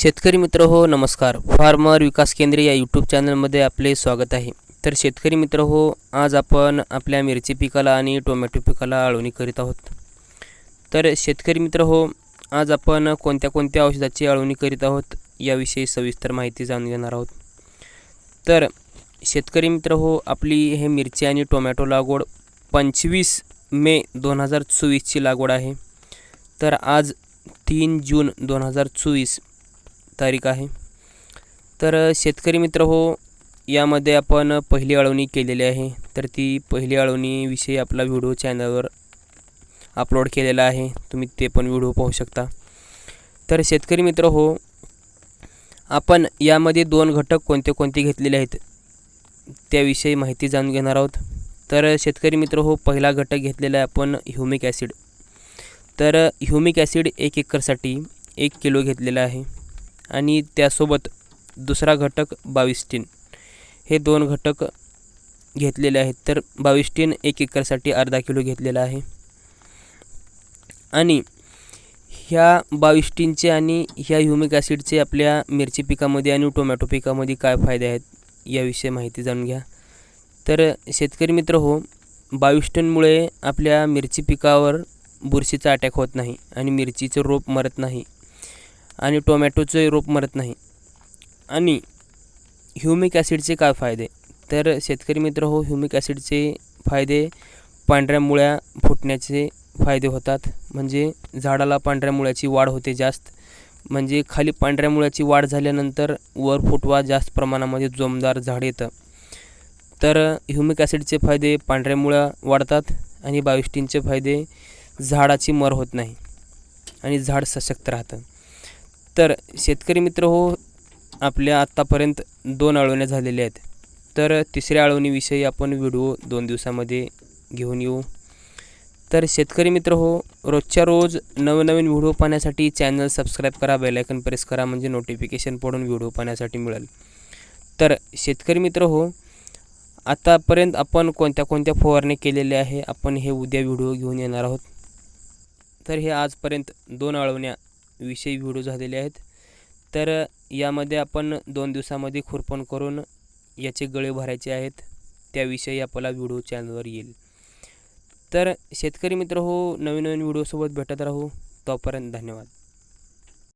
शेतकरी मित्र हो नमस्कार. फार्मर विकास केंद्र या यूट्यूब चॅनलमध्ये आपले स्वागत आहे. तर शेतकरी मित्र हो आज आपण आपल्या मिरची पिकाला आणि टोमॅटो पिकाला आळवणी करीत आहोत. तर शेतकरी मित्र हो आज आपण कोणत्या कोणत्या औषधाची आळवणी करीत आहोत याविषयी सविस्तर माहिती जाणून घेणार आहोत. तर शेतकरी मित्र हो आपली हे मिरची आणि टोमॅटो लागवड पंचवीस मे दोन हजार चोवीसची लागवड आहे. तर आज तीन जून दोन हजार चोवीस तारीख आहे. तर शेतकरी मित्र हो यामध्ये आपण पहिली अळवणी केलेली आहे. तर ती पहिली अळवणीविषयी आपला व्हिडिओ चॅनलवर अपलोड केलेला आहे. तुम्ही ते पण व्हिडिओ पाहू शकता. तर शेतकरी मित्र हो आपण यामध्ये दोन घटक कोणते कोणते घेतलेले आहेत त्याविषयी माहिती जाणून घेणार आहोत. तर शेतकरी मित्र हो पहिला घटक घेतलेला आहे आपण ह्युमिक ॲसिड. तर ह्युमिक ॲसिड एक एकरसाठी एक किलो घेतलेला आहे. आणि त्यासोबत दुसरा घटक बावीस टीन हे दोन घटक घेतलेले आहेत. तर बावीस टीन एक एकरसाठी अर्धा किलो घेतलेला आहे. आणि ह्या बावीस टीनचे आणि ह्या ह्युमिक ॲसिडचे आपल्या मिरची पिकामध्ये आणि टोमॅटो पिकामध्ये काय फायदे आहेत याविषयी माहिती जाणून घ्या. तर शेतकरी मित्र हो बावीस टनमुळे आपल्या मिरची पिकावर बुरशीचा अटॅक होत नाही आणि मिरचीचं रोप मरत नाही. आणि टोमॅटोचंही रोप मरत नाही. आणि ह्युमिक ॲसिडचे काय फायदे? तर शेतकरी मित्र हो ह्युमिक ॲसिडचे फायदे पांढऱ्या मुळ्या फुटण्याचे फायदे होतात. म्हणजे झाडाला पांढऱ्या मुळ्याची वाढ होते जास्त. म्हणजे खाली पांढऱ्या मुळ्याची वाढ झाल्यानंतर वर फुटवा जास्त प्रमाणामध्ये जोमदार झाड येतं. तर ह्युमिक ॲसिडचे फायदे पांढऱ्या मुळ्या वाढतात आणि बायोस्टीनचे फायदे झाडाची मर होत नाही. आणि झाड सशक्त राहतं. तर शेतकरी मित्र हो आपल्या आत्तापर्यंत दोन आळवण्या झालेल्या आहेत. तर तिसऱ्या आळवणीविषयी आपण व्हिडिओ दोन दिवसामध्ये घेऊन येऊ. तर शेतकरी मित्र हो रोजच्या रोज नवनवीन व्हिडिओ पाहण्यासाठी चॅनल सबस्क्राईब करा बेलायकन प्रेस करा म्हणजे नोटिफिकेशन पडून व्हिडिओ पाहण्यासाठी मिळेल. तर शेतकरी मित्र हो आतापर्यंत आपण कोणत्या कोणत्या फवारणी केलेल्या आहे आपण हे उद्या व्हिडिओ घेऊन येणार आहोत. तर हे आजपर्यंत दोन आळवण्या विषयी व्हिडिओ झालेले आहेत. तर यामध्ये आपण दोन दिवसामध्ये खुरपण करून याचे गळे भरायचे आहेत. त्याविषयी आपल्याला व्हिडिओ चॅनलवर येईल. तर शेतकरी मित्र हो नवीन नवीन व्हिडिओसोबत भेटत राहू. तोपर्यंत धन्यवाद.